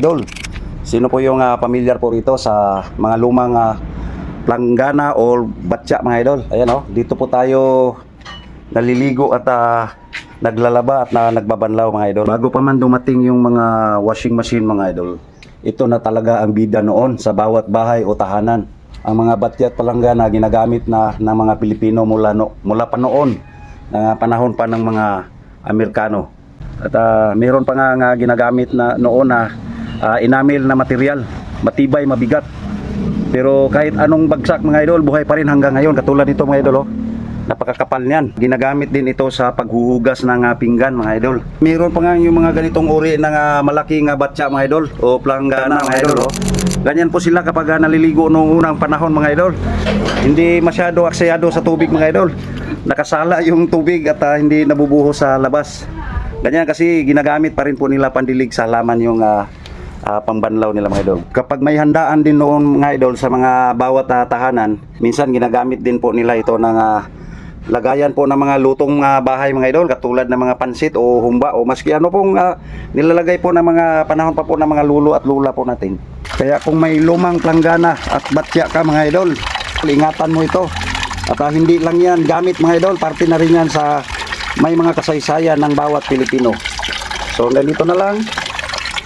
idol. Sino po yung ah, pamilyar po rito sa mga lumang ah, planggana or batya mga idol? Ayan oh, dito po tayo naliligo at ah, naglalaba at na, nagbabanlaw mga idol. Bago pa man dumating yung mga washing machine mga idol, ito na talaga ang bida noon sa bawat bahay o tahanan. Ang mga batya at palanggana ginagamit na ng mga Pilipino mula, no, mula pa noon, na panahon pa ng mga Amerikano. At ah, meron pa nga, nga ginagamit na noon na ah, enamel na material, matibay, mabigat. Pero kahit anong bagsak mga idol, buhay pa rin hanggang ngayon. Katulad nito mga idol, oh. napakakapal niyan. Ginagamit din ito sa paghuhugas ng ah, pinggan mga idol. Meron pa nga yung mga ganitong uri ng ah, malaking ah, batya mga idol o planggana mga idol. Oh. Ganyan po sila kapag ah, naliligo noong unang panahon mga idol. Hindi masyado aksayado sa tubig mga idol. Nakasala yung tubig at ah, hindi nabubuho sa labas. Ganyan kasi ginagamit pa rin po nila pandilig sa halaman yung ah, ah, pambanlaw nila mga idol. Kapag may handaan din noon mga idol sa mga bawat ah, tahanan, minsan ginagamit din po nila ito ng ah, lagayan po ng mga lutong ah, bahay mga idol katulad ng mga pansit o humba o maski ano pong ah, nilalagay po ng mga panahon pa po ng mga lulo at lula po natin. Kaya kung may lumang planggana at batya ka mga idol, ingatan mo ito. At ah, hindi lang yan gamit mga idol, parte na rin yan sa may mga kasaysayan ng bawat Pilipino. So, ganito na lang.